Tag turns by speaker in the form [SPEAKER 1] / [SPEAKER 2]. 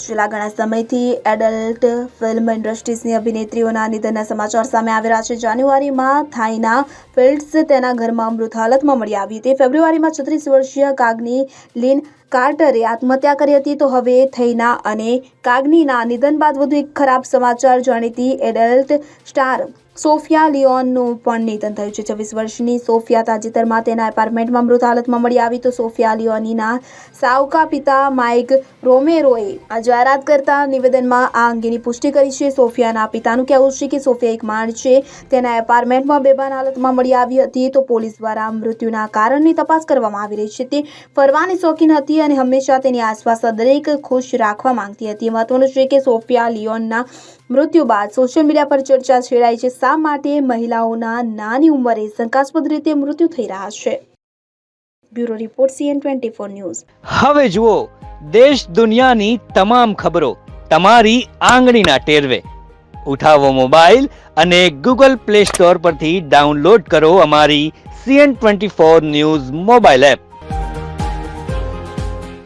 [SPEAKER 1] છેલ્લા ઘણા સમયથી એડલ્ટ ફિલ્મ ઇન્ડસ્ટ્રીઝની અભિનેત્રીઓના નિધનના સમાચાર સામે આવી રહ્યા છે. જાન્યુઆરીમાં થાઈના ફિલ્ડ્સ તેના ઘરમાં મૃત હાલતમાં મળી આવી હતી. ફેબ્રુઆરીમાં છત્રીસ વર્ષીય કાગની લીન કાર્ટરે આત્મહત્યા કરી હતી. તો હવે થઈના અને કાગનીના નિધન બાદ વધુ એક ખરાબ સમાચાર જાણીતી એડલ્ટ સ્ટાર સોફિયા લિયોનનું પણ નિધન થયું છે. છવ્વીસ વર્ષની સોફિયા તાજેતરમાં તેના એપાર્ટમેન્ટમાં મૃત હાલતમાં મળી આવી તો સોફિયા લિયોનીના સાવકા પિતા માઇક રોમેરોએ આ જાહેરાત કરતા નિવેદનમાં આ અંગેની પુષ્ટિ કરી છે. સોફિયાના પિતાનું કહેવું છે કે સોફિયા એક માણ છે. તેના એપાર્ટમેન્ટમાં બેભાન હાલતમાં મળી આવી હતી તો પોલીસ દ્વારા મૃત્યુના કારણની તપાસ કરવામાં આવી રહી છે. તે ફરવાની શોખીન હતી અને હંમેશા તેની આસપાસ દરેક ખુશ રાખવા માંગતી હતી. મહત્વનું છે કે સોફિયા લિયોનના મૃત્યુ બાદ સોશિયલ મીડિયા પર ચર્ચા છેડાઈ છે. શા માટે મહિલાઓના નાની ઉંમરે શંકાસ્પદ રીતે મૃત્યુ થઈ રહ્યા છે? Bureau report CN twenty four news.
[SPEAKER 2] હવે જુઓ, દેશ દુનિયાની તમામ ખબરો તમારી આંગળીના ટેરવે. ઉઠાવો મોબાઈલ અને ગૂગલ પ્લે સ્ટોર પરથી ડાઉનલોડ કરો અમારી CN twenty four news mobile app.